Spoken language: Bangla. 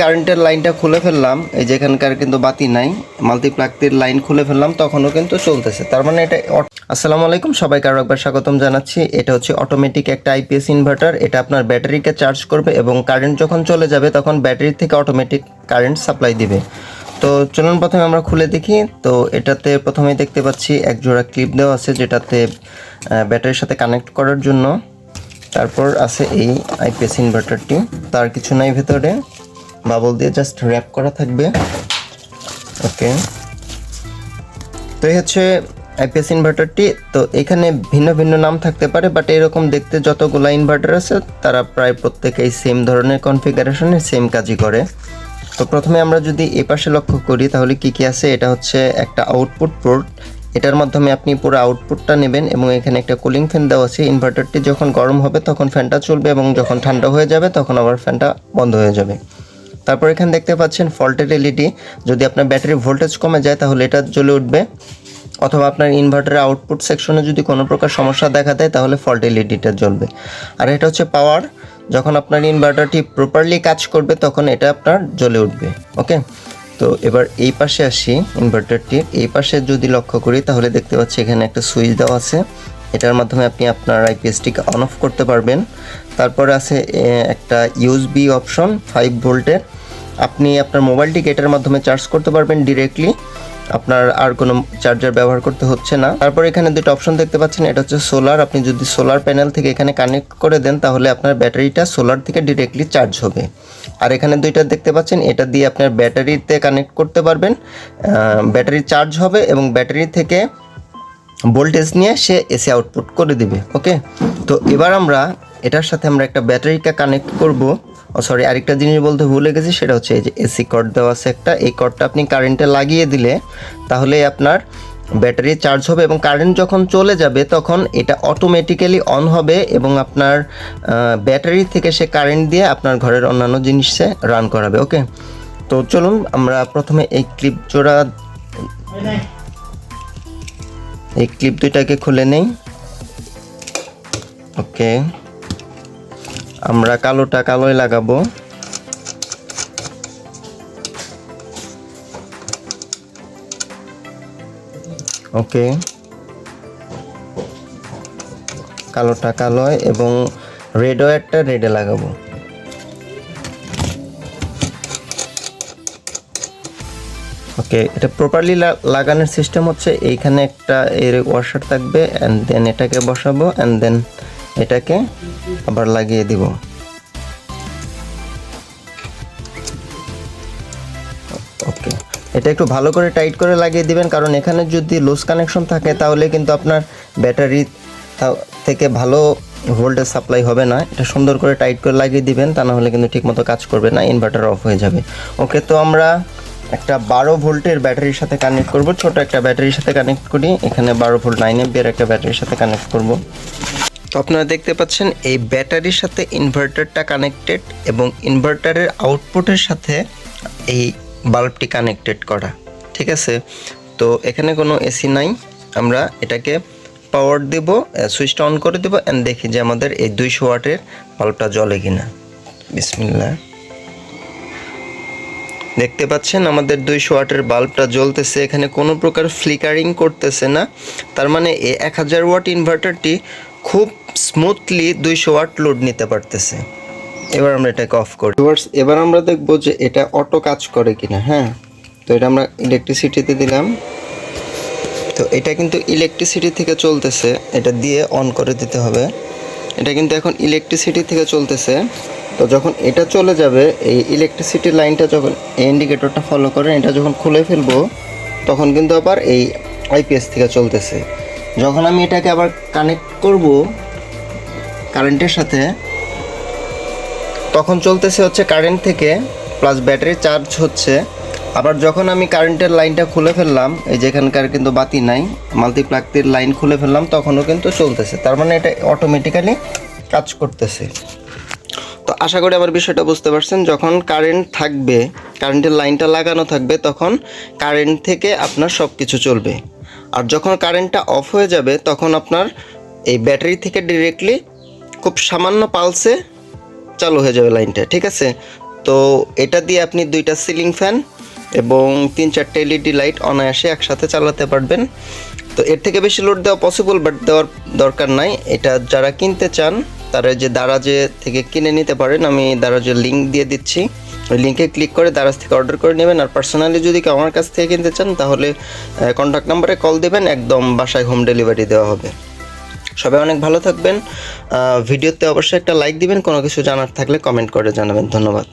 কারেন্টের লাইনটা খুলে ফেললাম, এই যে এখানকার কিন্তু বাতি নাই মাল্টিপ্লাগটির লাইন খুলে ফেললাম, তখনও কিন্তু চলতেছে। তার মানে এটা আসসালামু আলাইকুম, সবাইকে আরও একবার স্বাগতম জানাচ্ছি। এটা হচ্ছে অটোমেটিক একটা আইপিএস ইনভার্টার এটা আপনার ব্যাটারিকে চার্জ করবে এবং কারেন্ট যখন চলে যাবে, তখন ব্যাটারি থেকে অটোমেটিক কারেন্ট সাপ্লাই দিবে। তো চলুন প্রথমে আমরা খুলে দেখি। তো এটাতে প্রথমেই দেখতে পাচ্ছি এক জোড়া ক্লিপ দেওয়া আছে, যেটাতে ব্যাটারির সাথে কানেক্ট করার জন্য। তারপর আছে এই আইপিএস ইনভার্টারটি তার কিছু নাই ভেতরে। বাবল দিয়ে জাস্ট র্যাপ করা থাকবে। ওকে তো এই হচ্ছে আইপিএস ইনভার্টারটি তো এখানে ভিন্ন ভিন্ন নাম থাকতে পারে বাট এরকম দেখতে যতগুলো ইনভার্টার আছে, তারা প্রায় প্রত্যেকেই সেম ধরনের কনফিগারেশনে সেম কাজই করে। তো প্রথমে আমরা যদি এ পাশে লক্ষ্য করি, তাহলে কি কি আছে? এটা হচ্ছে একটা আউটপুট পোর্ট এটার মাধ্যমে আপনি পুরো আউটপুটটা নেবেন এবং এখানে একটা কুলিং ফ্যান দেওয়া আছে। ইনভার্টারটি যখন গরম হবে, তখন ফ্যানটা চলবে এবং যখন ঠান্ডা হয়ে যাবে, তখন আবার ফ্যানটা বন্ধ হয়ে যাবে। তারপর এখানে দেখতে পাচ্ছেন ফল্টেড এলইডি যদি আপনার ব্যাটারি ভোল্টেজ কমে যায়, তাহলে এটা জ্বলে উঠবে। অথবা আপনার ইনভার্টারের আউটপুট সেকশনে যদি কোনো প্রকার সমস্যা দেখা দেয়, তাহলে ফল্ট এলইডিটা জ্বলবে। আর এটা হচ্ছে পাওয়ার যখন আপনার ইনভার্টারটি প্রপারলি কাজ করবে, তখন এটা আপনার জ্বলে উঠবে। ওকে তো এবার এই পাশে আসি ইনভার্টারটির এই পাশে যদি লক্ষ্য করি, তাহলে দেখতে পাচ্ছি এখানে একটা সুইচ দেওয়া আছে। এটার মাধ্যমে আপনি আপনার আইপিএসটিকে অন অফ করতে পারবেন। তারপরে আছে একটা ইউএসবি অপশন ফাইভ ভোল্টের আপনি আপনার মোবাইলটিকে এটার মাধ্যমে চার্জ করতে পারবেন ডিরেক্টলি আপনার আর কোনো চার্জার ব্যবহার করতে হচ্ছে না। তারপর এখানে দুটো অপশন দেখতে পাচ্ছেন, এটা হচ্ছে সোলার আপনি যদি সোলার প্যানেল থেকে এখানে কানেক্ট করে দেন, তাহলে আপনার ব্যাটারিটা সোলার থেকে ডিরেক্টলি চার্জ হবে। আর এখানে দুইটা দেখতে পাচ্ছেন, এটা দিয়ে আপনার ব্যাটারিতে কানেক্ট করতে পারবেন। ব্যাটারি চার্জ হবে এবং ব্যাটারি থেকে ভোল্টেজ নিয়ে সে এসি আউটপুট করে দিবে ওকে তো এবার আমরা এটার সাথে আমরা একটা ব্যাটারিকে কানেক্ট করব। ও সরি আরেকটা জিনিস বলতে ভুলে গেছি, সেটা হচ্ছে এই যে এসি কর্ড দেওয়া আছে একটা। এই কর্ডটা আপনি কারেন্টে লাগিয়ে দিলে তাহলে আপনার ব্যাটারি চার্জ হবে এবং কারেন্ট যখন চলে যাবে তখন এটা অটোমেটিক্যালি অন হবে এবং আপনার ব্যাটারি থেকে সে কারেন্ট দিয়ে আপনার ঘরের অন্যান্য জিনিসে রান করাবে ওকে তো চলুন আমরা প্রথমে এই ক্লিপ জোড়া এই ক্লিপ দুইটাকে খুলে নেই। ওকে। আমরা কালোটা কালোয় লাগাবো। ওকে। কালোটা কালোয় এবং রেডও একটা রেডে লাগাবো। ওকে এটা প্রপারলি লাগানোর সিস্টেম হচ্ছে এইখানে একটা এর ওয়াশার থাকবে অ্যান্ড দেন এটাকে বসাবো অ্যান্ড দেন এটাকে আবার লাগিয়ে দিব। ওকে এটা একটু ভালো করে টাইট করে লাগিয়ে দিবেন, কারণ এখানে যদি লুজ কানেকশন থাকে, তাহলে কিন্তু আপনার ব্যাটারি থেকে ভালো ভোল্টেজ সাপ্লাই হবে না। এটা সুন্দর করে টাইট করে লাগিয়ে দিবেন, তা না হলে কিন্তু ঠিকমতো কাজ করবে না ইনভার্টার অফ হয়ে যাবে। ওকে তো আমরা একটা বারো ভোল্টের ব্যাটারির সাথে কানেক্ট করব। ছোট একটা ব্যাটারির সাথে কানেক্ট করি। এখানে বারো ভোল্ট নাইন এমপিয়ার একটা ব্যাটারির সাথে কানেক্ট করব। তো আপনারা দেখতে পাচ্ছেন, এই ব্যাটারির সাথে ইনভার্টারটা কানেক্টেড এবং ইনভার্টারের আউটপুটের সাথে এই বাল্বটি কানেক্টেড করা। ঠিক আছে? তো এখানে কোনো এসি নাই। আমরা এটাকে পাওয়ার দেব সুইচটা অন করে দেবো অ্যান্ড দেখি যে আমাদের এই দুইশো ওয়াটের বাল্বটা জ্বলে কিনা। বিসমিল্লা দেখতে পাচ্ছেন, আমাদের দুইশো ওয়াটের বাল্বটা জ্বলতেছে, এখানে কোনো প্রকার ফ্লিকারিং করতেছে না। তার মানে এই এক হাজার ওয়াট ইনভার্টারটি খুব স্মুথলি দুইশো ওয়াট লোড নিতে পারতেছে। এবার আমরা এটাকে অফ করি। এবার আমরা দেখব যে এটা অটো কাজ করে কিনা হ্যাঁ? তো এটা আমরা ইলেকট্রিসিটিতে দিলাম। তো এটা কিন্তু ইলেকট্রিসিটি থেকে চলতেছে, এটা দিয়ে অন করে দিতে হবে। এটা কিন্তু এখন ইলেকট্রিসিটি থেকে চলতেছে। তো যখন এটা চলে যাবে, এই ইলেকট্রিসিটি লাইনটা যখন এই ইন্ডিকেটরটা ফলো করে এটা যখন খুলে ফেলব, তখন কিন্তু আবার এই আইপিএস থেকে চলতেছে। যখন আমি এটাকে আবার কানেক্ট করব কারেন্টের সাথে, তখন চলতেছে হচ্ছে কারেন্ট থেকে প্লাস ব্যাটারি চার্জ হচ্ছে। আবার যখন আমি কারেন্টের লাইনটা খুলে ফেললাম, এই যেখানকার কিন্তু বাতি নাই মাল্টিপ্লাগটির লাইন খুলে ফেললাম, তখনও কিন্তু চলতেছে। তার মানে এটা অটোমেটিক্যালি কাজ করতেছে। আশা করি আমার বিষয়টা বুঝতে পারছেন, যখন কারেন্ট থাকবে কারেন্টের লাইনটা লাগানো থাকবে, তখন কারেন্ট থেকে আপনার সব কিছু চলবে। আর যখন কারেন্টটা অফ হয়ে যাবে, তখন আপনার এই ব্যাটারি থেকে ডিরেক্টলি খুব সামান্য পালসে চালু হয়ে যাবে লাইনটা ঠিক আছে? তো এটা দিয়ে আপনি দুইটা সিলিং ফ্যান এবং তিন চারটে এলইডি লাইট অনায়াসে একসাথে চালাতে পারবেন। তো এর থেকে বেশি লোড দেওয়া পসিবল বাট দেওয়ার দরকার নাই। এটা যারা কিনতে চান তারা যে দারাজে থেকে কিনে নিতে পারেন, আমি দারাজের লিঙ্ক দিয়ে দিচ্ছি। ওই লিঙ্কে ক্লিক করে দারাজ থেকে অর্ডার করে নেবেন। আর পার্সোনালি যদি কেউ আমার কাছ থেকে কিনতে চান, তাহলে কন্ট্যাক্ট নাম্বারে কল দেবেন, একদম বাসায় হোম ডেলিভারি দেওয়া হবে। সবাই অনেক ভালো থাকবেন। ভিডিওতে অবশ্যই একটা লাইক দিবেন, কোনো কিছু জানার থাকলে কমেন্ট করে জানাবেন। ধন্যবাদ।